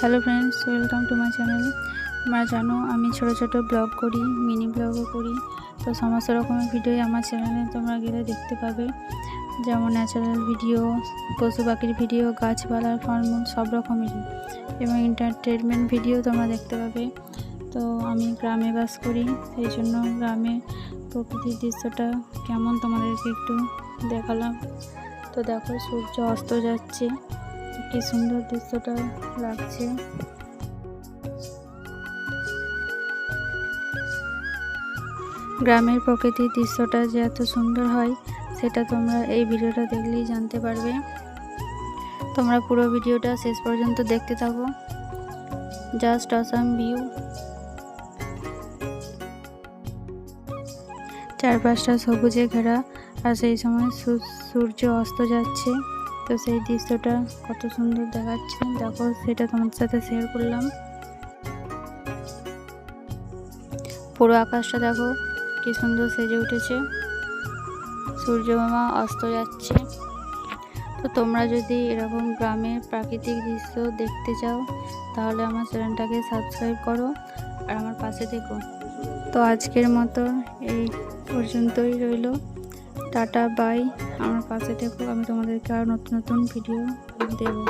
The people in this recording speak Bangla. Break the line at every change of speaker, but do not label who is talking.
Hello friends welcome to my channel তোমরা জানো, আমি ছোট ছোট ব্লগ করি মিনি ব্লগও করি। তো সমস্ত রকমের ভিডিওই আমার চ্যানেলে তোমরা গেলে দেখতে পাবে। যেমন ন্যাচারাল ভিডিও পশু পাখির ভিডিও গাছপালা ফলমূল সব রকমেরই। এবং এন্টারটেনমেন্ট ভিডিও তোমরা দেখতে পাবে। তো আমি গ্রামে বাস করি সেই জন্য গ্রামের প্রকৃতির দৃশ্যটা কেমন তোমাদেরকে একটু দেখালাম। তো দেখো, সূর্য অস্ত যাচ্ছে। কি সুন্দর দৃশ্যটা লাগছে। গ্রামের প্রকৃতির দৃশ্যটা যে এত সুন্দর হয়, সেটা তোমরা এই ভিডিওটা দেখলেই জানতে পারবে। তোমরা পুরো ভিডিওটা শেষ পর্যন্ত দেখতে থাকো। Just awesome view. চারপাশটা সবুজে ঘেরা, আর সেই সময় সূর্য অস্ত যাচ্ছে। তো সেই দৃশ্যটা কত সুন্দর দেখাচ্ছে। দেখো, সেটা তোমার সাথে শেয়ার করলাম। পুরো আকাশটা দেখো, কি সুন্দর সেজে উঠেছে। সূর্য মামা অস্ত যাচ্ছে। তো তোমরা যদি এরকম গ্রামের প্রাকৃতিক দৃশ্য দেখতে চাও, তাহলে আমার চ্যানেলটাকে সাবস্ক্রাইব করো আর আমার পাশে থেকো। তো আজকের মতো এই পর্যন্তই রইল। Tata bye. আমার কাছে থেকো আমি তোমাদেরকে আর নতুন নতুন ভিডিও দেবো।